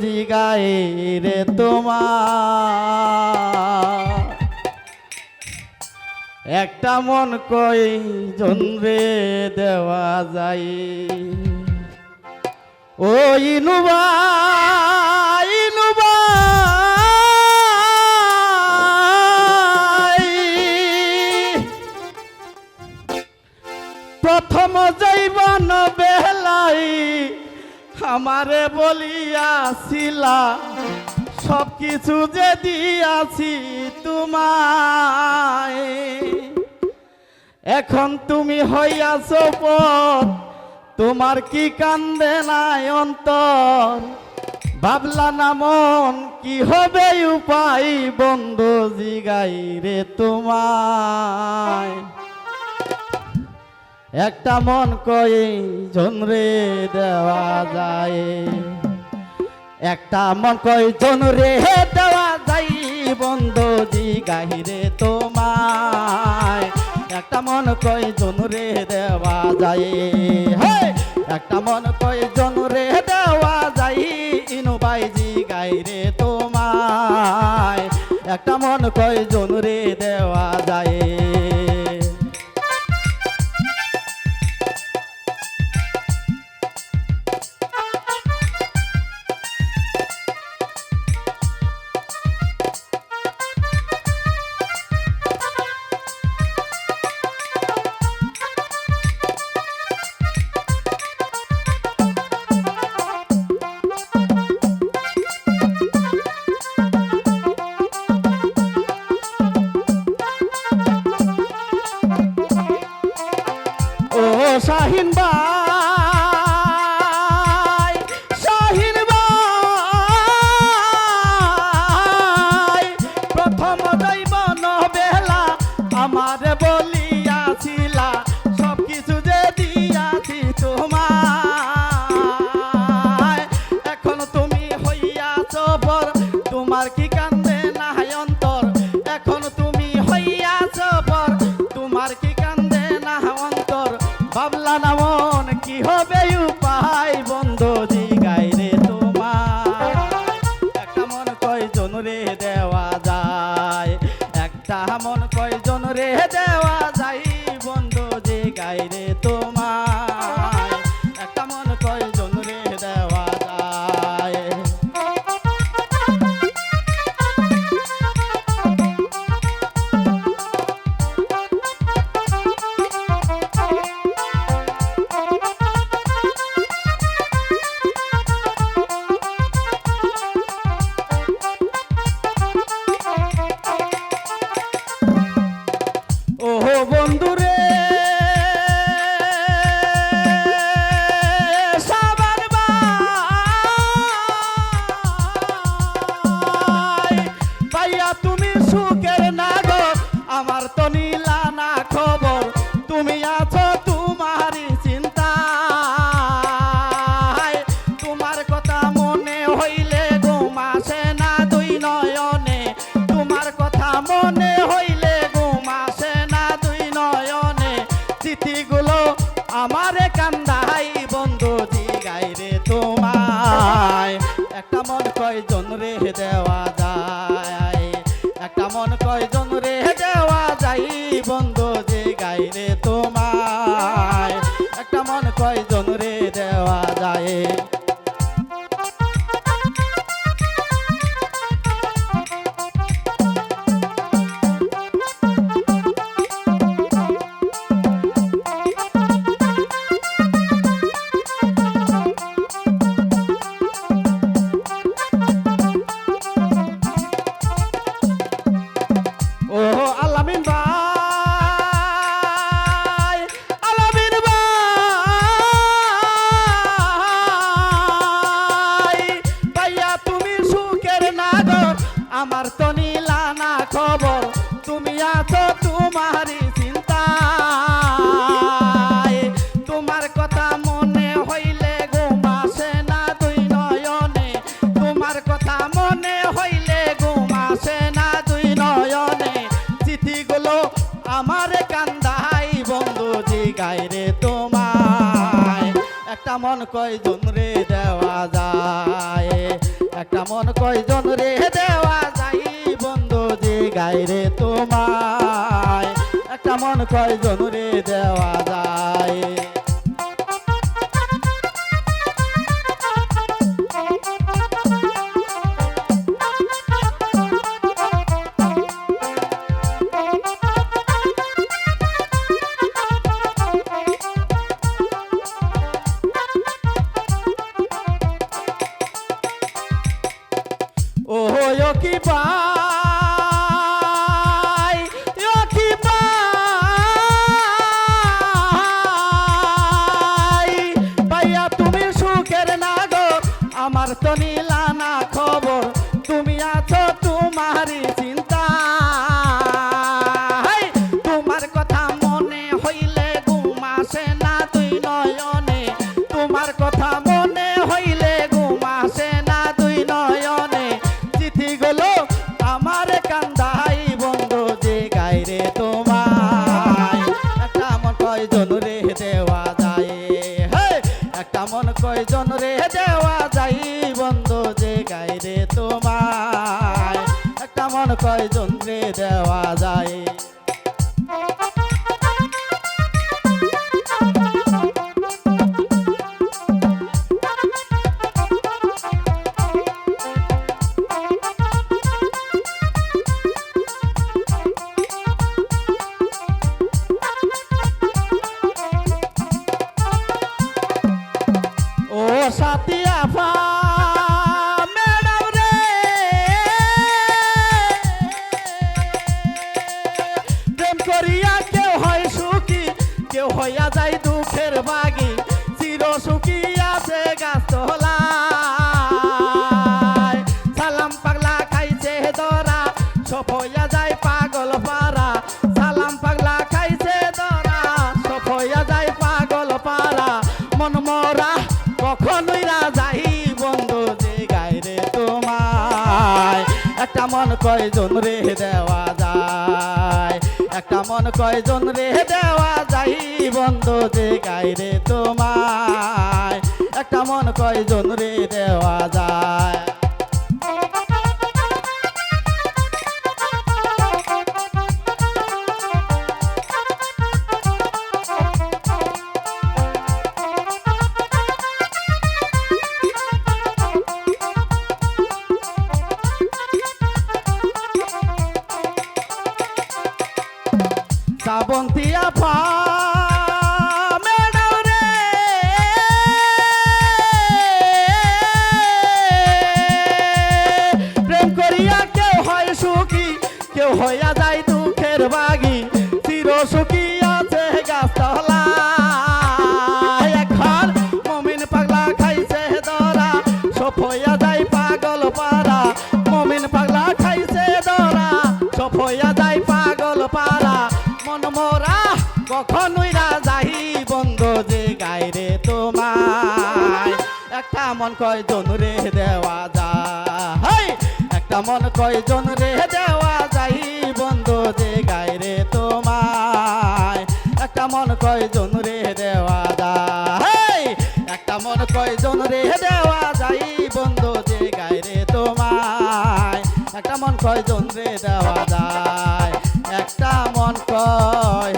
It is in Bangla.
জিগাই রে তোমার। একটা মন কই জন্মে দেওয়া যায়? ওই ইনুবা আমারে বলিয়াছিলা সব কিছু যে দিয়াছি তোমায়। এখন তুমি হইয়াছ পথ, তোমার কি কান্দে নাই অন্তর? ভাবলা না মন, কি হবে উপায় বন্ধু জিগাই রে তোমায়। একটা মন কয়ে জনরে দেওয়া যায়। একটা মন কই জনরে দেওয়া যাই বন্ধু জিগাই রে তোমায়। একটা মন কই জনরে দেওয়া যায় হে একটা মন কই জনরে দেওয়া যাই ইনু বাইজি গাই রে তোমায়। একটা মন কই জনরে দেওয়া যায়। কয়জন রে দেওয়া যায়? আমার তো নীলা না খবর, তুমি আছো তোমারই চিন্তা তোমার কথা মনে হইলে ঘুম আসে না দুই নয়নে। তোমার কথা মনে হইলে ঘুম আসে না দুই নয়নে। চিঠিগুলো আমার কান্দাই, বন্ধু জিগাই রে তোমায়। একটা মন কয়জন রে দেওয়া যায়? একটা মন কয়জন রে গাইরে তোমায়? একটা মন কয়জন রে দেওয়া যায়। একটা মন কয়জন রে? দেওয়া যাই বন্ধ যে গাইরে তোমায়। একটা মন কয়জন রে দেওয়া যায়? কয়জন রে দেওয়া যায়? একটা মন কয়জন রে দেওয়া যাই বন্ধু যে গাই রে তোমায়। একটা মন কয়জন রে দেওয়া যায়? প্রেম করিয়া কেউ হয় সুখী কেউ হইয়া যায় দুঃখের বাগি। তোমায়। একটা মন কয়জন রে দেওয়া যায়? একটা মন কয়জন রে দেওয়া যাই বন্ধ যে গাইরে তোমায়। একটা মন কয়জন রে দেওয়া যায়? একটা মন কয়জন রে দেওয়া যাই বন্ধু যে গাইরে তোমায়। একটা মন কয়জন রে দেওয়া যায়? একটা মন কয়